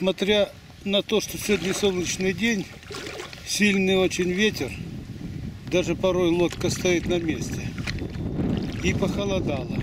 несмотря на то, что сегодня солнечный день, сильный очень ветер, даже порой лодка стоит на месте. И похолодало.